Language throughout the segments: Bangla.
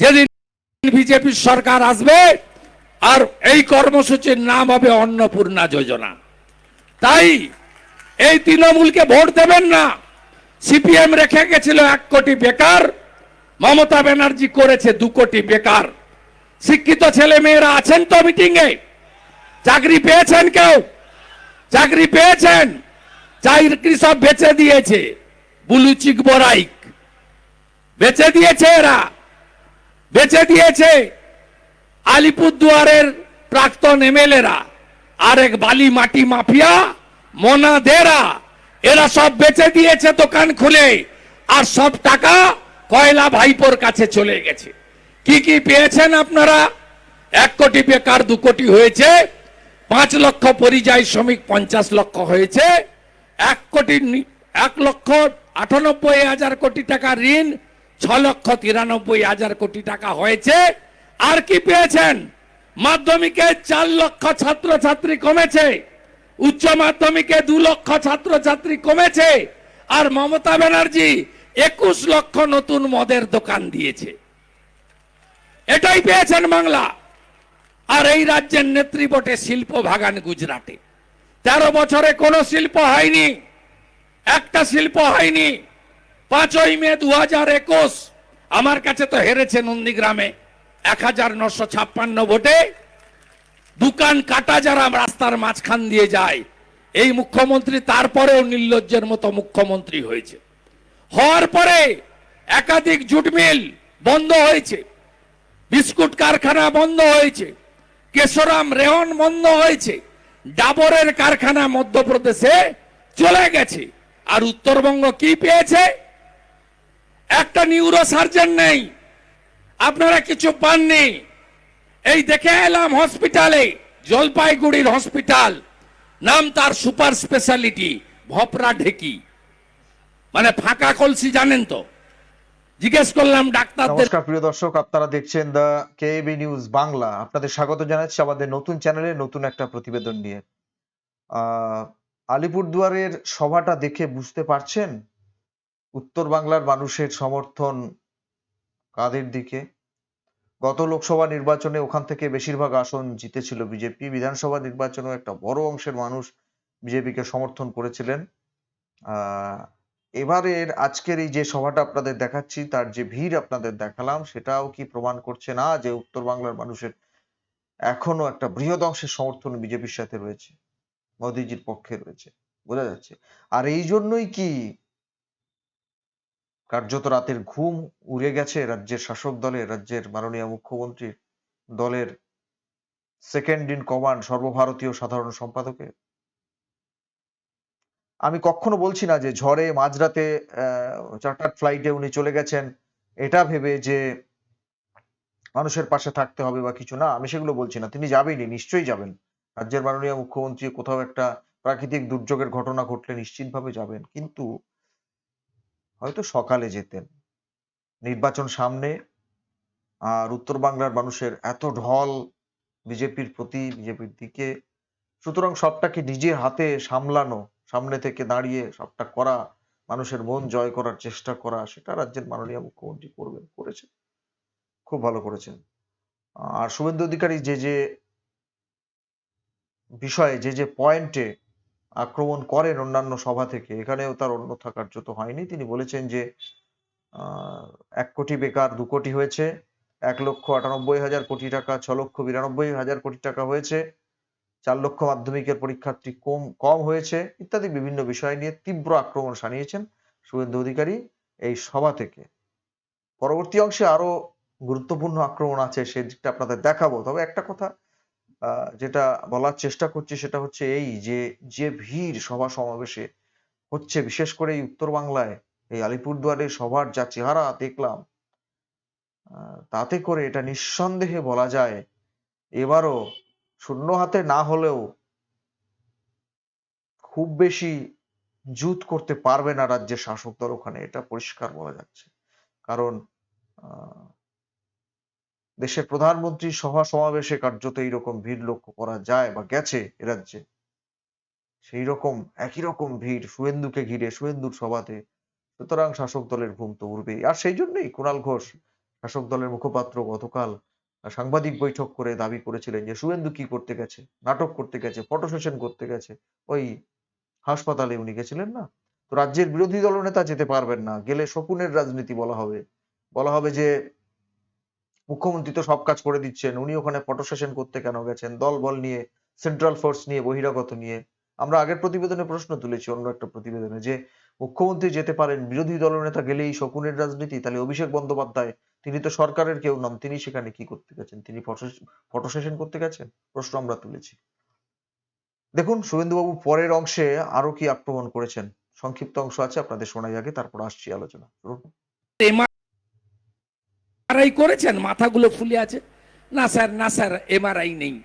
যেদিন বিজেপির সরকার আসবে, আর এই কর্মসূচির নাম হবে অন্নপূর্ণা যোজনা। তাই এই তৃণমূলকে ভোট দেবেন না। সিপিএম রেখে গেছিল এক কোটি বেকার, মমতা ব্যানার্জি করেছে দু কোটি বেকার। শিক্ষিত ছেলে মেয়েরা আছেন তো মিটিং এ চাকরি পেয়েছেন কেউ? চাকরি পেয়েছেন? চাকরি সব বেচে দিয়েছে? বুলু চিক বরাইক। বেচে দিয়েছে এরা। বেচে দিয়েছে আলিপুরদুয়ারের প্রাক্তন এমএলএরা। আর এক বালি মাটি মাফিয়া, মোনা দেরা, এরা সব বেচে দিয়েছে দোকান খুলে, আর সব টাকা কয়লা ভাইপোর কাছে চলে গেছে। কি কি পেয়েছেন আপনারা? এক কোটি বেকার, দু কোটি হয়েছে, পাঁচ লক্ষ পরিযায়ী শ্রমিক, পঞ্চাশ লক্ষ হয়েছে, এক কোটি এক লক্ষ আটানব্বই হাজার কোটি টাকা ঋণ ছ লক্ষ তিরানব্বই হাজার কোটি টাকা হয়েছে। আর কি পেয়েছেন? মাধ্যমিকে চার লক্ষ ছাত্রছাত্রী কমেছে। উচ্চ মাধ্যমিকে দু লক্ষ ছাত্রছাত্রী কমেছে। আর মমতা ব্যানার্জি একুশ লক্ষ নতুন মদের দোকান দিয়েছে। এটাই পেয়েছেন বাংলা। আর এই রাজ্যের নেত্রী বটে শিল্প ভাগান গুজরাটে। তেরো বছরে কোনো শিল্প হয়নি। একটা শিল্প হয়নি। পাঁচই মে দু একুশ, আমার কাছে তো হেরেছে নন্দীগ্রামে এক হাজার নশো ছাপ্পান্ন ভোটে। দোকান কাটা যারা রাস্তার মাঝখান দিয়ে যায়, এই মুখ্যমন্ত্রী তারপরেও নির্লজ্জের মতো মুখ্যমন্ত্রী হয়েছে। হওয়ার পরে একাধিক জুট মিল বন্ধ হয়েছে, বিস্কুট কারখানা বন্ধ হয়েছে, কেশরাম রেহন বন্ধ হয়েছে, ডাবরের কারখানা মধ্যপ্রদেশে চলে গেছে। আর উত্তরবঙ্গ কি পেয়েছে? একটা নিউরো সার্জন নেই। আপনারা কিছু পাননি। এই দেখে এলাম হসপিটালে জলপাইগুড়ির হসপিটাল নাম তার সুপার স্পেশালিটি ভপরা ঢেকি। মানে ফাঁকা কলসি, জানেন তো? জিজ্ঞেস করলাম ডাক্তারদের নমস্কার, প্রিয় দর্শক, আপনারা দেখছেন দ্য কেবি নিউজ বাংলা। আপনাদের স্বাগত জানাচ্ছি আমাদের নতুন চ্যানেলে নতুন একটা প্রতিবেদন নিয়ে। আলিপুরদুয়ারের সভাটা দেখে বুঝতে পারছেন? উত্তর বাংলার মানুষের সমর্থন কাদের দিকে? গত লোকসভা নির্বাচনে ওখান থেকে বেশিরভাগ আসন জিতেছিল বিজেপি। বিধানসভা নির্বাচনেও একটা বড় অংশের মানুষ বিজেপিকে সমর্থন করেছিলেন। এবারের আজকের এই যে সভাটা আপনাদের দেখাচ্ছি, তার যে ভিড় আপনাদের দেখালাম, সেটাও কি প্রমাণ করছে না যে উত্তর বাংলার মানুষের এখনও একটা বৃহৎ অংশের সমর্থন বিজেপির সাথে রয়েছে, মোদিজির পক্ষে রয়েছে? বোঝা যাচ্ছে। আর এই জন্যই কি কার্যত রাতের ঘুম উড়ে গেছে রাজ্যের শাসক দলের, রাজ্যের মাননীয় মুখ্যমন্ত্রীর দলের সেকেন্ড ইন কমান্ড সর্বভারতীয় সাধারণ সম্পাদকের। আমি কখনো বলছি না যে ঝড়ে, মাঝরাতে চার্টার ফ্লাইটে উনি চলে গেছেন, এটা ভেবে যে মানুষের পাশে থাকতে হবে বা কিছু না, আমি সেগুলো বলছি না। তিনি যাবেনই, নিশ্চয়ই যাবেন। রাজ্যের মাননীয় মুখ্যমন্ত্রী কোথাও একটা প্রাকৃতিক দুর্যোগের ঘটনা ঘটলে নিশ্চিতভাবে যাবেন। কিন্তু হয়তো সকালে যেতেন। নির্বাচন সামনে আর উত্তর বাংলার মানুষের এত ঢল বিজেপির প্রতি, বিজেপির দিকে। সুতরাং সবটাকে নিজের হাতে সামলানো, সামনে থেকে দাঁড়িয়ে সবটা করা, মানুষের মন জয় করার চেষ্টা করা, সেটা রাজ্যের মাননীয় মুখ্যমন্ত্রী করবেন, করেছেন। খুব ভালো করেছেন। আর শুভেন্দু অধিকারী যে যে বিষয়ে, যে যে পয়েন্টে আক্রমণ করেন অন্যান্য সভা থেকে। এখানেও তার অন্য থাকার যত হয়নি। তিনি বলেছেন যে এক কোটি বেকার দু কোটি হয়েছে, এক লক্ষ আটানব্বই হাজার কোটি টাকা, ছ লক্ষ বিরানব্বই হাজার কোটি টাকা হয়েছে, চার লক্ষ মাধ্যমিকের পরীক্ষার্থী কম কম হয়েছে, ইত্যাদি বিভিন্ন বিষয় নিয়ে তীব্র আক্রমণ সানিয়েছেন শুভেন্দু অধিকারী এই সভা থেকে। পরবর্তী অংশে আরও গুরুত্বপূর্ণ আক্রমণ আছে সেদিকটা আপনাদের দেখাবো। তবে একটা কথা যেটা বলার চেষ্টা করছি সেটা হচ্ছে এই যে যে ভিড় সভা সমাবেশে হচ্ছে বিশেষ করে এই উত্তর বাংলায় এই আলিপুরদুয়ারে সভার যা চেহারা দেখলাম তাতে করে এটা নিঃসন্দেহে বলা যায় এবারও শূন্য হাতে না হলেও খুব বেশি জুত করতে পারবে না রাজ্যের শাসক দল ওখানে এটা পরিষ্কার বলা যাচ্ছে। কারণ আহ, দেশের প্রধানমন্ত্রী সভা সমাবেশে কার্যত এইরকম ভিড় লক্ষ্য করা যায় বা গেছে এ রাজ্যে। সেই রকম, একই রকম ভিড় শুভেন্দুকে ঘিরে শুভেন্দুর সভাতে। সুতরাং শাসক দলের ঘুম তো উড়বেই। আর সেই জন্যই কুণাল ঘোষ, শাসক দলের মুখপাত্র গতকাল সাংবাদিক বৈঠক করে দাবি করেছিলেন যে শুভেন্দু কি করতে গেছে, নাটক করতে গেছে, ফটো সেশন করতে গেছে, ওই হাসপাতালে উনি গেছিলেন না? তো রাজ্যের বিরোধী দলনেতা যেতে পারবেন না। গেলে শকুনের রাজনীতি বলা হবে। বলা হবে যে মুখ্যমন্ত্রী তো সব কাজ করে দিচ্ছেন, উনি ওখানে ফটো সেশন করতে কেন গেছেন? দল বল নিয়ে সেন্ট্রাল ফোর্স নিয়ে, বহিরাগত নিয়ে। আমরা আগের প্রতিবেদনে প্রশ্ন তুলেছি, অন্য একটা প্রতিবেদনে, যে মুখ্যমন্ত্রী যেতে পারেন, বিরোধী দলনেতা গেলেই শকুনের রাজনীতি, তাহলে অভিষেক বন্দ্যোপাধ্যায়, তিনি তো সরকারের কেউ নন, তিনি সেখানে কি করতে গেছেন? তিনি ফটো সেশন করতে গেছেন? প্রশ্ন আমরা তুলেছি। দেখুন, শুভেন্দুবাবু পরের অংশে আরও কি আক্রমণ করেছেন? সংক্ষিপ্ত অংশ আছে, আপনাদের শোনাই আগে, তারপর আসছি আলোচনা। এমআরআই করেছেন, মাথাগুলো ফুলে আছে। না স্যার না স্যার এমআরআই নেই।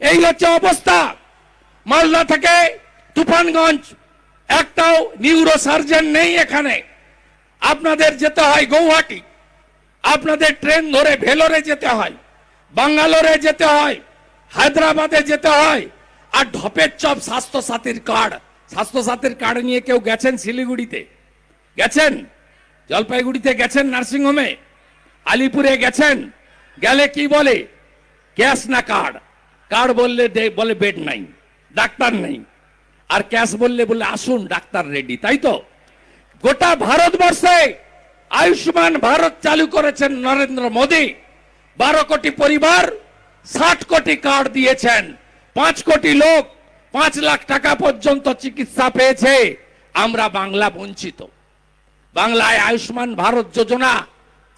এই হচ্ছে অবস্থা। মালদা থেকে তুফানগঞ্জ, একটাও নিউরো সার্জন নেই এখানে। আপনাদের যেতে হয় গৌহাটি। আপনাদের ট্রেন ধরে ভেলোরে যেতে হয়, বাঙ্গালোরে যেতে হয়, হায়দ্রাবাদে যেতে হয়, আর ঢপের চপ স্বাস্থ্য সাথীর কার্ড। স্বাস্থ্য সাথীর কার্ড নিয়ে কেউ গেছেন শিলিগুড়িতে? গেছেন? জলপাইগুড়িতে গেছেন নার্সিংহোমে? আলিপুরে গেছেন, গেলে কি বলে? ক্যাশ না কার্ড? কার্ড বললে বলে বেড নাই, ডাক্তার নেই। আর ক্যাশ বললে বলে আসুন, ডাক্তার রেডি, তাই তো? গোটা ভারতবর্ষে আয়ুষ্মান ভারত চালু করেছেন নরেন্দ্র মোদী। বারো কোটি পরিবার ষাট কোটি কার্ড দিয়েছেন। পাঁচ কোটি লোক পাঁচ লাখ টাকা পর্যন্ত চিকিৎসা পেয়েছে। আমরা বাংলা বঞ্চিত। বাংলায় আয়ুষ্মান ভারত যোজনা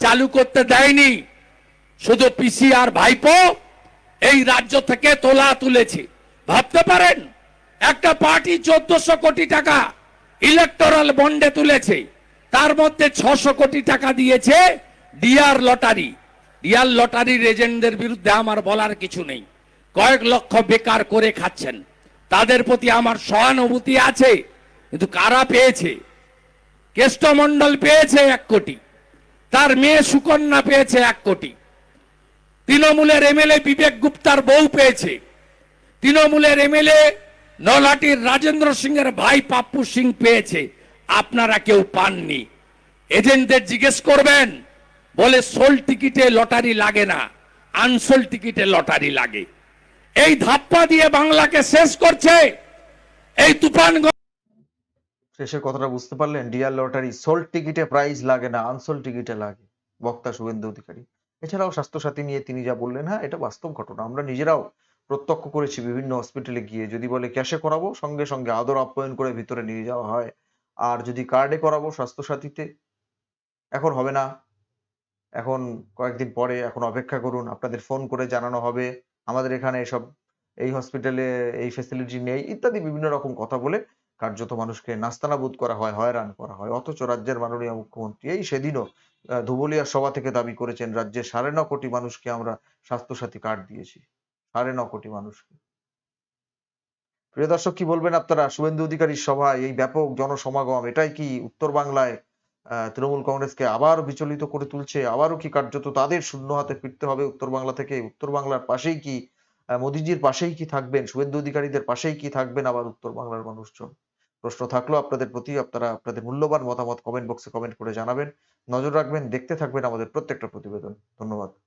চালু করতে দেয়নি। শুধু পিসি আর ভাইপো এই রাজ্য থেকে তোলা তুলেছে। ভাবতে পারেন, একটা পার্টি চোদ্দশো কোটি টাকা ইলেকটোরাল বন্ডে তুলেছে। তার মধ্যে ছশো কোটি টাকা দিয়েছে ডিআর লটারি ডিআর লটারির এজেন্টদের বিরুদ্ধে আমার বলার কিছু নেই। কয়েক লক্ষ বেকার করে খাচ্ছেন। তাদের প্রতি আমার সহানুভূতি আছে, কিন্তু কারা পেয়েছে? কেষ্টমন্ডল পেয়েছে এক কোটি। তার মেয়ে সুকন্যা পেয়েছে এক কোটি। তৃণমূলের এমএলএ বিবেক গুপ্তার বউ পেয়েছে। তৃণমূলের এমএলএ নলাটির রাজেন্দ্র সিংয়ের ভাই পাপ্পু সিং পেয়েছে। আপনারা কেউ পাননি। এজেন্টদের জিজ্ঞেস করবেন, বলে সোল টিকিটে লটারি লাগে না, আনসোল টিকিটে লটারি লাগে। এই ধাপ্পা দিয়ে বাংলাকে শেষ করছে এই তুফানগঞ্জ শেষের কথাটা বুঝতে পারলেন ডিয়ার লটারি সোল্ড টিকিটে প্রাইস লাগে না আনসোল্ড টিকিটে লাগে। বক্তা শুভেন্দু অধিকারী। এছাড়াও স্বাস্থ্যসাথী নিয়ে তিনি যা বললেন হ্যাঁ এটা বাস্তব ঘটনা। আমরা নিজেরাও প্রত্যক্ষ করেছি বিভিন্ন হসপিটালে গিয়ে, যদি বলে ক্যাশে করাবো, সঙ্গে সঙ্গে আদর আপ্যায়ন করে ভিতরে নিয়ে যাওয়া হয়। আর যদি কার্ডে করাবো স্বাস্থ্যসাথীতে, এখন হবে না। এখন কয়েকদিন পরে, এখন অপেক্ষা করুন, আপনাদের ফোন করে জানানো হবে, আমাদের এখানে এসব, এই হসপিটালে এই ফেসিলিটি নেই, ইত্যাদি বিভিন্ন রকম কথা বলে কার্যত মানুষকে নাস্তানাবুদ করা হয় হয়রান করা হয়। অথচ রাজ্যের মাননীয় মুখ্যমন্ত্রী এই সেদিনও আহ, ধুবুলিয়ার সভা থেকে দাবি করেছেন রাজ্যের সাড়ে ন কোটি মানুষকে আমরা স্বাস্থ্যসাথী কার্ড দিয়েছি। সাড়ে ন কোটি মানুষকে। প্রিয় দর্শক কি বলবেন আপনারা? শুভেন্দু অধিকারীর সভায় এই ব্যাপক জনসমাগম এটাই কি উত্তর বাংলায় তৃণমূল কংগ্রেসকে আবার বিচলিত করে তুলছে? আবারও কি কার্যত তাদের শূন্য হাতে ফিরতে হবে উত্তর বাংলা থেকে? উত্তর বাংলার পাশেই কি মোদিজির পাশেই কি থাকবেন? শুভেন্দু অধিকারীদের পাশেই কি থাকবেন আবার উত্তর বাংলার মানুষজন? প্রশ্ন থাকল আপনাদের প্রতি, আপনারা আপনাদের মূল্যবান মতামত কমেন্ট বক্সে কমেন্ট করে জানাবেন। নজর রাখবেন, দেখতে থাকবেন আমাদের প্রত্যেকটা প্রতিবেদন। ধন্যবাদ।